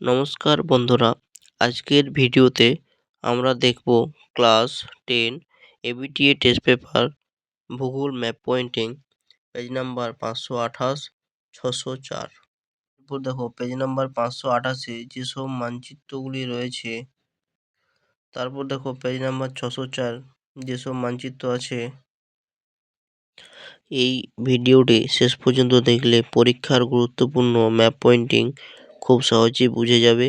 নমস্কার বন্ধুরা, আজকের ভিডিওতে আমরা দেখব class ten ABTA test paper ভূগোল ম্যাপ পয়েন্টিং পেজ নাম্বার পাঁচশো আঠাশ, ছশো চার। এরপর দেখো পেজ নাম্বার পাঁচশো আঠাশে যেসব মানচিত্রগুলি রয়েছে, তারপর দেখো পেজ নাম্বার ছশো চার যেসব মানচিত্র আছে, এই ভিডিওটি শেষ পর্যন্ত দেখলে পরীক্ষার গুরুত্বপূর্ণ ম্যাপ পয়েন্টিং খুব সহজেই বুঝে যাবে।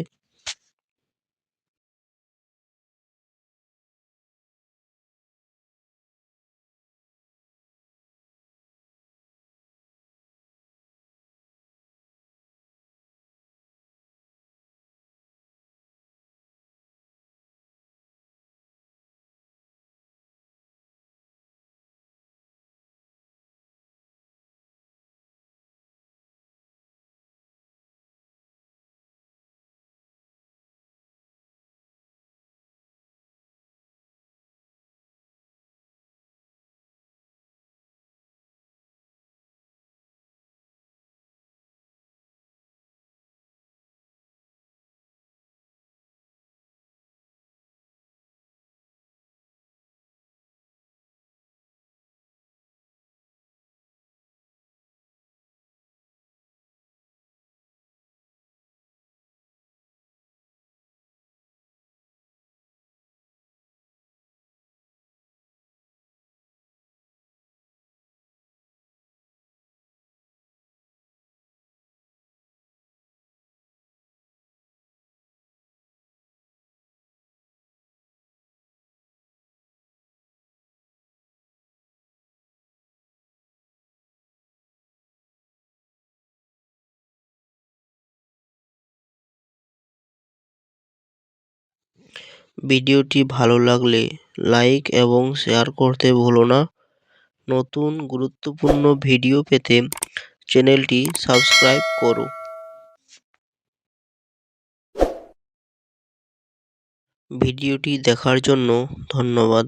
ভিডিওটি ভালো লাগলে লাইক এবং শেয়ার করতে ভুলো না। নতুন গুরুত্বপূর্ণ ভিডিও পেতে চ্যানেলটি সাবস্ক্রাইব করো। ভিডিওটি দেখার জন্য ধন্যবাদ।